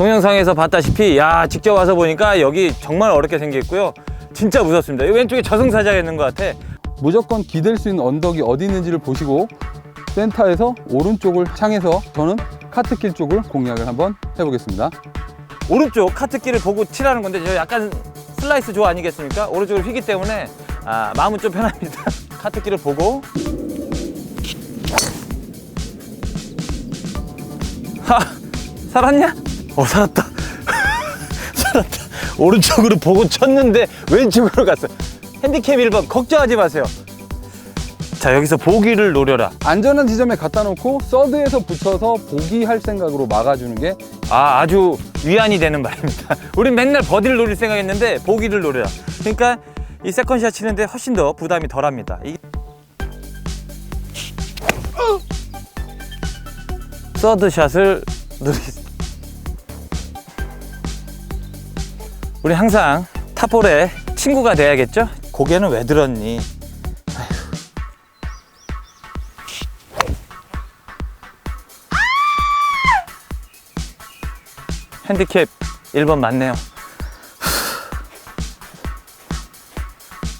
동영상에서 봤다시피 야 직접 와서 보니까 여기 정말 어렵게 생겼고요. 진짜 무섭습니다. 이 왼쪽에 저승사자가 있는 것 같아. 무조건 기댈 수 있는 언덕이 어디 있는지를 보시고 센터에서 오른쪽을 향해서 저는 카트길 쪽을 공략을 한번 해보겠습니다. 오른쪽 카트길을 보고 칠하는 건데 저 약간 슬라이스 조 아니겠습니까? 오른쪽을 휘기 때문에 아, 마음은 좀 편합니다. 카트길을 보고 하 살았냐? 어 살았다. 살았다. 오른쪽으로 보고 쳤는데 왼쪽으로 갔어. 핸디캡 1번 걱정하지 마세요. 자 여기서 보기를 노려라. 안전한 지점에 갖다 놓고 서드에서 붙여서 보기할 생각으로 막아주는 게 아, 아주 위안이 되는 말입니다. 우린 맨날 버디를 노릴 생각했는데 보기를 노려라. 그러니까 이 세컨샷 치는데 훨씬 더 부담이 덜합니다. 이... 서드샷을 누리겠습니다. 우리 항상 탑볼의 친구가 돼야겠죠? 고개는 왜 들었니? 핸디캡 1번 맞네요.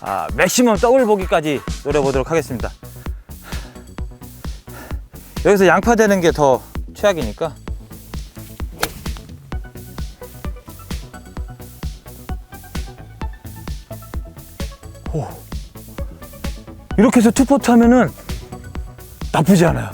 아, 맥시멈 더블 보기까지 노려보도록 하겠습니다. 여기서 양파 되는 게 더 최악이니까. 오. 이렇게 해서 투포트 하면은 나쁘지 않아요.